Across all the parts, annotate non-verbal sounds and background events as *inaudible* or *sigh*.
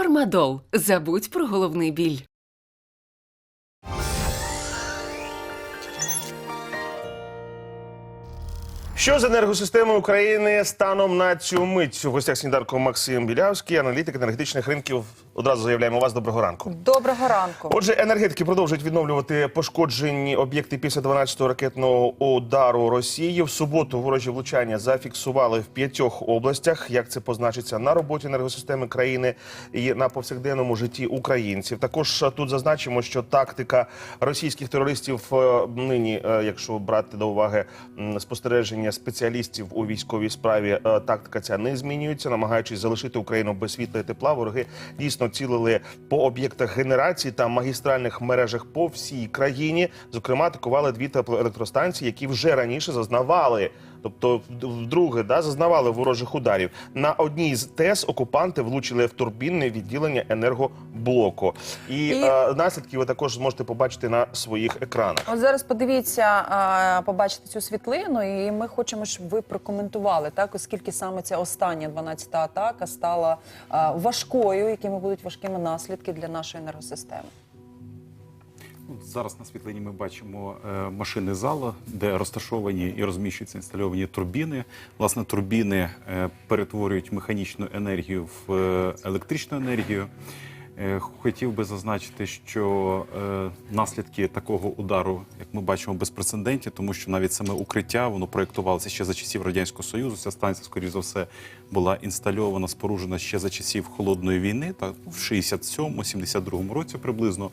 Фармадол. Забудь про головний біль. Що з енергосистеми України станом на цю мить? У гостях сніданку Максим Білявський, аналітик енергетичних ринків. Одразу заявляємо вас доброго ранку. Доброго ранку. Отже, енергетики продовжують відновлювати пошкоджені об'єкти після 12-го ракетного удару Росії. В суботу ворожі влучання зафіксували в п'ятьох областях. Як це позначиться на роботі енергосистеми країни і на повсякденному житті українців? Також тут зазначимо, що тактика російських терористів е, нині, е, якщо брати до уваги спостереження спеціалістів у військовій справі, е, тактика ця не змінюється, намагаючись залишити Україну без світла і тепла. Вороги дійсно цілили по об'єктах генерації та магістральних мережах по всій країні. Зокрема, атакували дві теплоелектростанції, які вже раніше зазнавали. Тобто, вдруге, да, зазнавали ворожих ударів. На одній з ТЕС окупанти влучили в турбінне відділення енергоблоку. І, І- е, наслідки ви також зможете побачити на своїх екранах. От зараз подивіться, а, побачите цю світлину, і ми хочемо, щоб ви прокоментували, так, оскільки саме ця остання 12-та атака стала а, важкою, якими будуть важкими наслідки для нашої енергосистеми. Ну, Зараз на світлині ми бачимо е, машини зала, де розташовані і розміщуються інстальовані турбіни. Власне, турбіни е, перетворюють механічну енергію в е, електричну енергію. Е, Хотів би зазначити, що е, наслідки такого удару, як ми бачимо, безпрецедентні, тому що навіть саме укриття воно проєктувалося ще за часів радянського союзу. Ця станція, скоріш за все, була інстальована, споруджена ще за часів холодної війни, та в 67-72 році приблизно.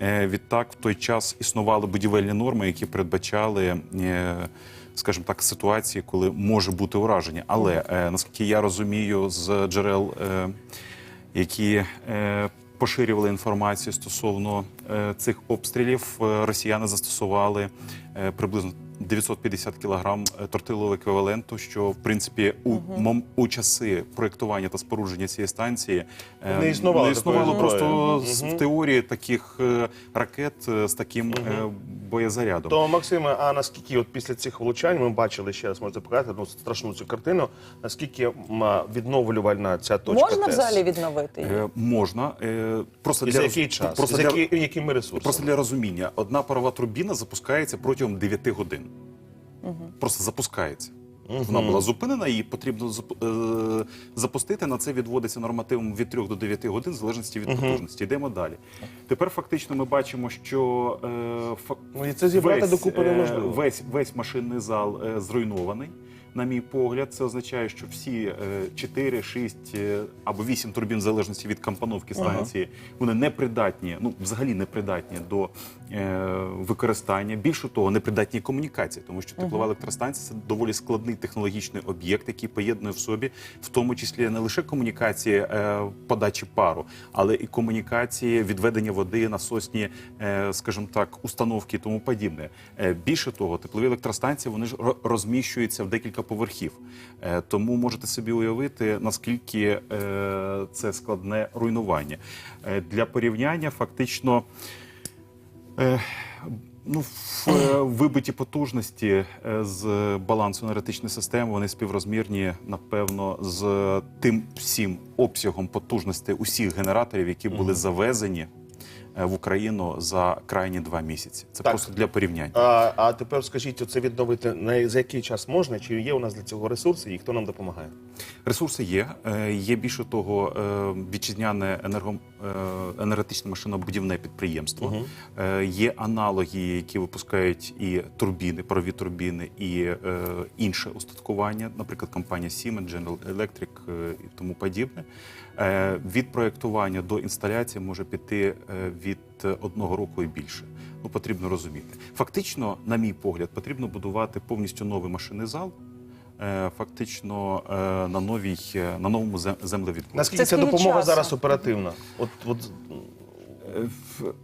Е, Відтак, в той час існували будівельні норми, які передбачали. е, Скажімо так, ситуації, коли може бути ураження. Але наскільки я розумію з джерел, які поширювали інформацію стосовно е, цих обстрілів, е, росіяни застосували е, приблизно 950 кілограм тортилового еквіваленту, що в принципі у, мом- у часи проєктування та спорудження цієї станції Не існувало не існувало просто угу. з- в теорії таких ракет з таким е, боєзарядом. То Максиме, а наскільки от після цих влучань ми бачили ще раз можете показати ну, страшну цю картину? Наскільки відновлювальна ця точка Можна ТЕС? взагалі відновити її? Е, можна е, просто І для за який час? Просто за для, які, ми ресурси? просто для розуміння, одна парова турбіна запускається протягом 9 годин. Просто запускається. Вона була зупинена, її потрібно е, запустити. На це відводиться нормативом від 3 до 9 годин, в залежності від потужності. Йдемо далі. Тепер фактично ми бачимо, що е, Ну, і це зібрати весь, докупи е, неможливо. Весь, весь машинний зал е, зруйнований. На мій погляд, це означає, що всі е, 4, 6 е, або 8 турбін, в залежності від компоновки станції, вони непридатні, ну взагалі непридатні до використання. Більше того, непридатні комунікації, тому що теплова електростанція це доволі складний технологічний об'єкт, який поєднує в собі, в тому числі не лише комунікації е, подачі пару, але і комунікації відведення води, насосні, е, скажімо так, установки і тому подібне. Е, більше того, теплові електростанції вони ж розміщуються в декілька поверхів. Е, тому можете собі уявити, наскільки е, це складне руйнування. Е, для порівняння, фактично. Е, Ну, в е, вибиті потужності е, з балансу енергетичної системи вони співрозмірні, напевно, з тим всім обсягом потужності усіх генераторів, які були завезені в Україну за крайні два місяці. Це Так. просто для порівняння. А, а тепер скажіть, оце відновити на за який час можна? Чи є у нас для цього ресурси і хто нам допомагає? Ресурси є. Е, Є більше того, е, вітчизняне енерго, е, енергетичне машинобудівне підприємство. Е, Є аналоги, які випускають і турбіни, парові турбіни, і е, інше устаткування, наприклад, компанія Siemens, General Electric е, і тому подібне. Е, Від проєктування до інсталяції може піти е, від одного року і більше. Ну, потрібно розуміти. Фактично, на мій погляд, потрібно будувати повністю новий машинний зал. е, Фактично е, на новій е, на новому зем- землевідводі. Наскільки ця допомога часу? зараз оперативна? От, от Е,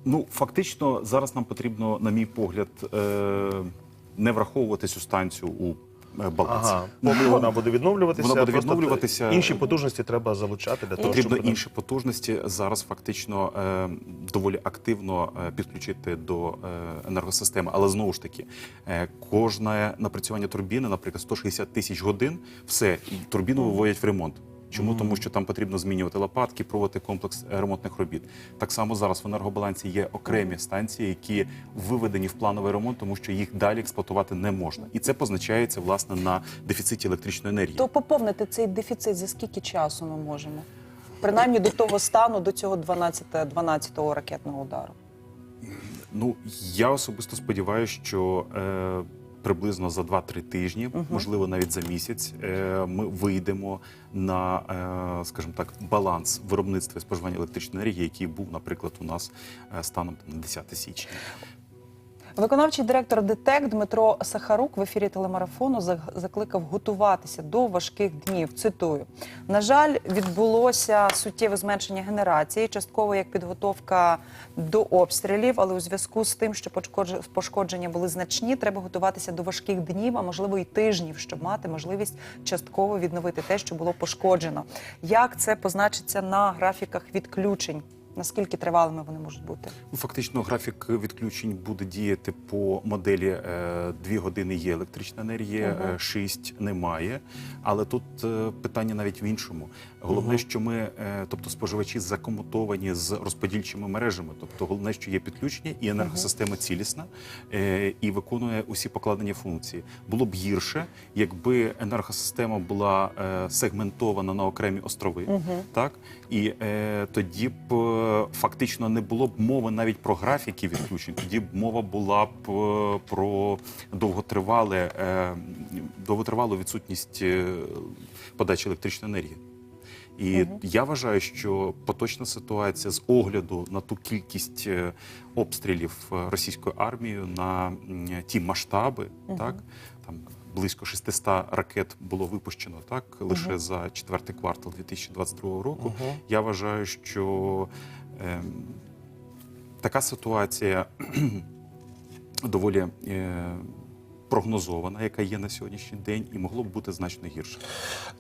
Ну, фактично, зараз нам потрібно, на мій погляд, е, не враховувати цю станцію у е, ага, поки вона буде відновлюватися, Вона буде відновлюватися. Інші потужності треба залучати для того, Потрібно щоб інші потужності зараз фактично е, доволі активно е, підключити до енергосистеми. Але знову ж таки, кожне напрацювання турбіни, наприклад, 160 тисяч годин, все турбіну виводять в ремонт. Чому? Тому що там потрібно змінювати лопатки, проводити комплекс е, ремонтних робіт. Так само зараз в енергобалансі є окремі станції, які виведені в плановий ремонт, тому що їх далі експлуатувати не можна. І це позначається власне на дефіциті електричної енергії. То поповнити цей дефіцит за скільки часу ми можемо? Принаймні до того стану, до цього 12 12-го ракетного удару. Ну я особисто сподіваюся, що е, приблизно за 2-3 тижні, можливо, навіть за місяць, е, ми вийдемо на, е, скажімо так, баланс виробництва і споживання електричної енергії, який був, наприклад, у нас е, станом на 10 січня. Виконавчий директор ДТЕК Дмитро Сахарук в ефірі телемарафону закликав готуватися до важких днів. Цитую: на жаль, відбулося суттєве зменшення генерації, частково як підготовка до обстрілів, але у зв'язку з тим, що пошкодж- пошкодження були значні, треба готуватися до важких днів, а можливо і тижнів, щоб мати можливість частково відновити те, що було пошкоджено. Як це позначиться на графіках відключень? Наскільки тривалими вони можуть бути? Ну, фактично, графік відключень буде діяти по моделі 2 години є електрична енергія, 6 немає. Але тут е, питання навіть в іншому. Головне, що ми, е, тобто споживачі, закомутовані з розподільчими мережами. Тобто, головне, що є підключення, і енергосистема цілісна е, і виконує усі покладені функції. Було б гірше, якби енергосистема була е, сегментована на окремі острови, так і е, тоді б е, фактично не було б мови навіть про графіки відключень. Тоді б мова була б е, про довготривале, е, довготривалу відсутність е, подачі електричної енергії. І я вважаю, що поточна ситуація з огляду на ту кількість е, обстрілів е, російською армією на ті масштаби, так там близько 600 ракет було випущено так лише за четвертий квартал 2022 року. Я вважаю, що е, така ситуація *clears throat* доволі. Е, Прогнозована, яка є на сьогоднішній день, і могло б бути значно гірше.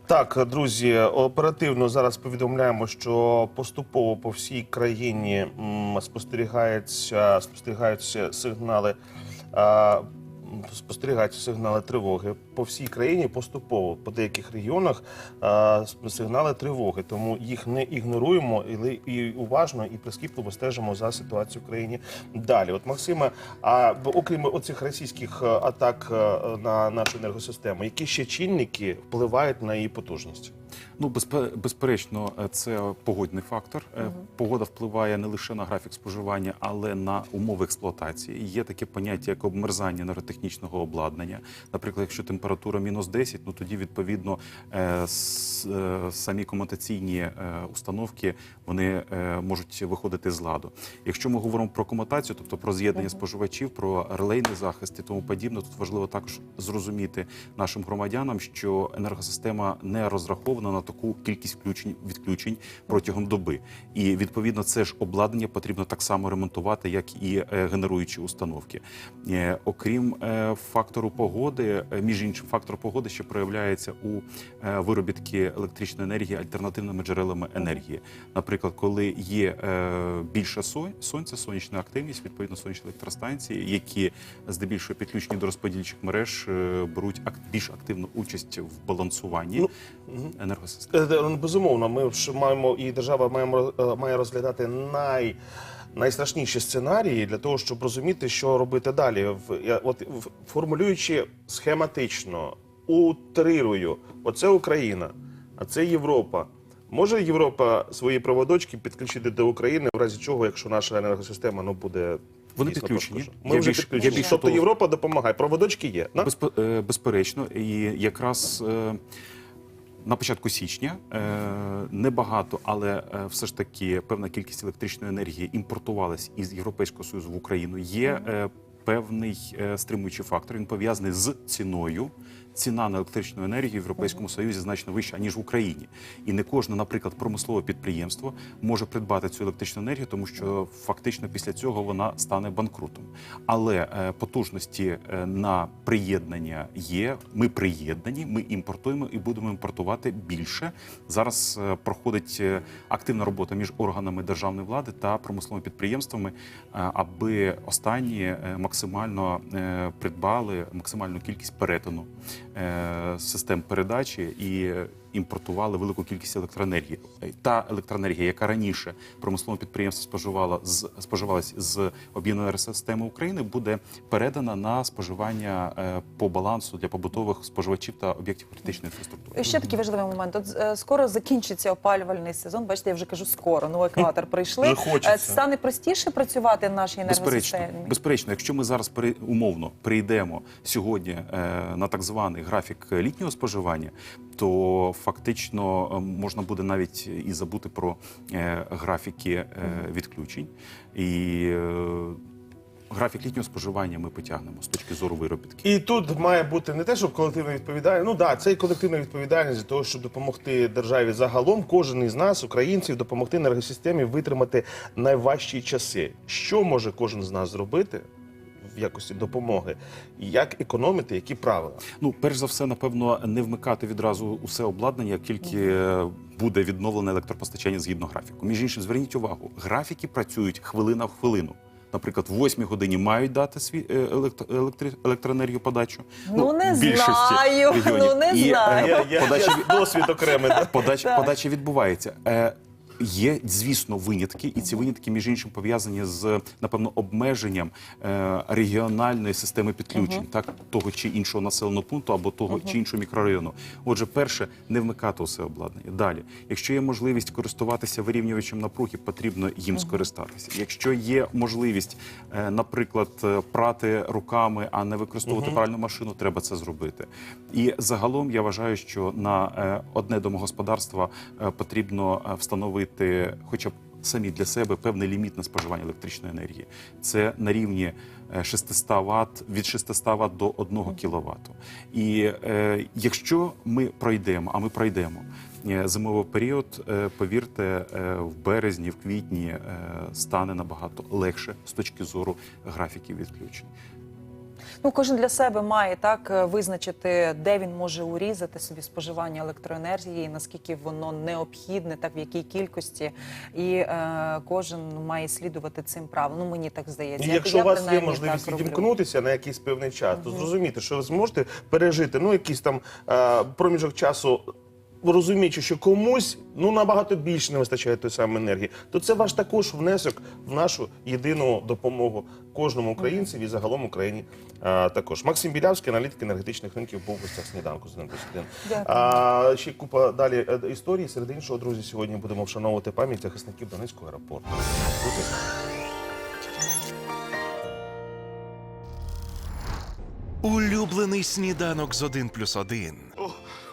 Так, друзі, оперативно зараз повідомляємо, що поступово по всій країні м, спостерігаються, спостерігаються сигнали. Спостерігаються сигнали тривоги по всій країні поступово по деяких регіонах сигнали тривоги. Тому їх не ігноруємо але і уважно і прискіпливо стежимо за ситуацією в країні далі. От Максиме, а окрім оцих російських е, атак е, на нашу енергосистему, які ще чинники впливають на її потужність? Ну, безпе- безперечно, е, це погодний фактор. Е, Погода впливає не лише на графік споживання, але на умови експлуатації. Є таке поняття, як обмерзання енерготехнічного обладнання. Наприклад, якщо температура мінус 10, ну тоді відповідно е, самі комутаційні установки вони можуть виходити з ладу. Якщо ми говоримо про комутацію, тобто про з'єднання споживачів, про релейний захист і тому подібне, тут важливо також зрозуміти нашим громадянам, що енергосистема не розрахована на таку кількість включень відключень протягом доби. І відповідно це ж обладнання потрібно так само ремонтувати, як і е, генеруючі установки. Е, Окрім е, фактору погоди, між іншим, фактор погоди ще проявляється у виробітки електричної енергії альтернативними джерелами енергії. Наприклад, коли є більше сонця, сонячна активність, відповідно сонячні електростанції, які здебільшого підключені до розподільчих мереж, беруть більш активну участь в балансуванні енергосистеми. Е, е, Безумовно, ми ж маємо і держава маємо е, має розглядати най. Найстрашніші сценарії для того, щоб розуміти, що робити далі. В- От формулюючи схематично, утрирую, оце Україна, а це Європа. Може Європа свої проводочки підключити до України, в разі чого, якщо наша енергосистема ну буде Вони дійсно підключені. пошкоджена? Я вже більш- підключені. я більше Тобто того- Європа допомагає. Проводочки є. Е, безперечно, і якраз е, на початку січня е, небагато, але е, все ж таки певна кількість електричної енергії імпортувалась із Європейського союзу в Україну. Є е, певний е, стримуючий фактор. Він пов'язаний з ціною. Ціна на електричну енергію в Європейському Союзі значно вища ніж в Україні, і не кожне, наприклад, промислове підприємство може придбати цю електричну енергію, тому що фактично після цього вона стане банкрутом. Але е, потужності е, на приєднання є. Ми приєднані, ми імпортуємо і будемо імпортувати більше. Зараз проходить активна робота між органами державної влади та промисловими підприємствами, аби останні е, максимально е, придбали максимальну кількість перетину е, систем передачі і. Імпортували велику кількість електроенергії. Е, Та електроенергія, яка раніше промислове підприємство споживала з споживалась з об'єднаної системи України, буде передана на споживання е, по балансу для побутових споживачів та об'єктів критичної інфраструктури. І ще такий важливий момент. От е, скоро закінчиться опалювальний сезон. Бачите, я вже кажу скоро. Ну екватор прийшли. Стане простіше працювати нашій енергосистемі. безперечно, якщо ми зараз при умовно прийдемо сьогодні на так званий графік літнього споживання, то фактично е, можна буде навіть і забути про е, графіки е, відключень і. Графік літнього споживання ми потягнемо з точки зору виробітки. І тут має бути не те, щоб колективна відповідальність. Ну да, це і колективна відповідальність для того, щоб допомогти державі загалом. Кожен із нас, українців, допомогти енергосистемі витримати найважчі часи. Що може кожен з нас зробити в якості допомоги? Як економити, які правила? Ну, перш за все, напевно, не вмикати відразу усе обладнання, як тільки е, буде відновлене електропостачання згідно графіку. Між іншим, зверніть увагу, графіки працюють хвилина в хвилину. Наприклад, в 8 годині мають дати свій е, електро- електри- електроенергію подачу. Ну, не більшості знаю, *laughs* регіонів. ну, не І, е, знаю. Я, я, подача я досвід окремий. Да? Подача, подача відбувається. Е, Є, звісно, винятки, і ці винятки, між іншим, пов'язані з напевно обмеженням е, регіональної системи підключень, так того чи іншого населеного пункту або того чи іншого мікрорайону. Отже, перше, не вмикати усе обладнання. Далі, якщо є можливість користуватися вирівнювачем напруги, потрібно їм скористатися. Якщо є можливість, е, наприклад, е, прати руками, а не використовувати пральну машину, треба це зробити. І загалом я вважаю, що на е, одне домогосподарство е, потрібно е, встановити хоча б самі для себе певний ліміт на споживання електричної енергії. Це на рівні е, 600 Вт, від 600 Вт до 1 кВт. І е, якщо ми пройдемо, а ми пройдемо е, зимовий період, е, повірте, е, в березні, в квітні е, стане набагато легше з точки зору графіків відключень. Ну, кожен для себе має так е, визначити, де він може урізати собі споживання електроенергії, наскільки воно необхідне, так в якій кількості, і е, кожен має слідувати цим правилам. Ну мені так здається. І якщо я у вас є можливість відімкнутися на якийсь певний час, то зрозуміти, що ви зможете пережити ну якийсь там е, проміжок часу. Розуміючи, що комусь ну набагато більше не вистачає тої самої енергії, то це ваш також внесок в нашу єдину допомогу кожному українцеві і загалом Україні е, також. Максим Білявський, аналітик енергетичних ринків, був в гостях сніданку з ним А ще купа далі е, історії. Серед іншого, друзі, сьогодні будемо вшановувати пам'ять захисників Донецького аеропорту. Улюблений сніданок з 1 плюс 1.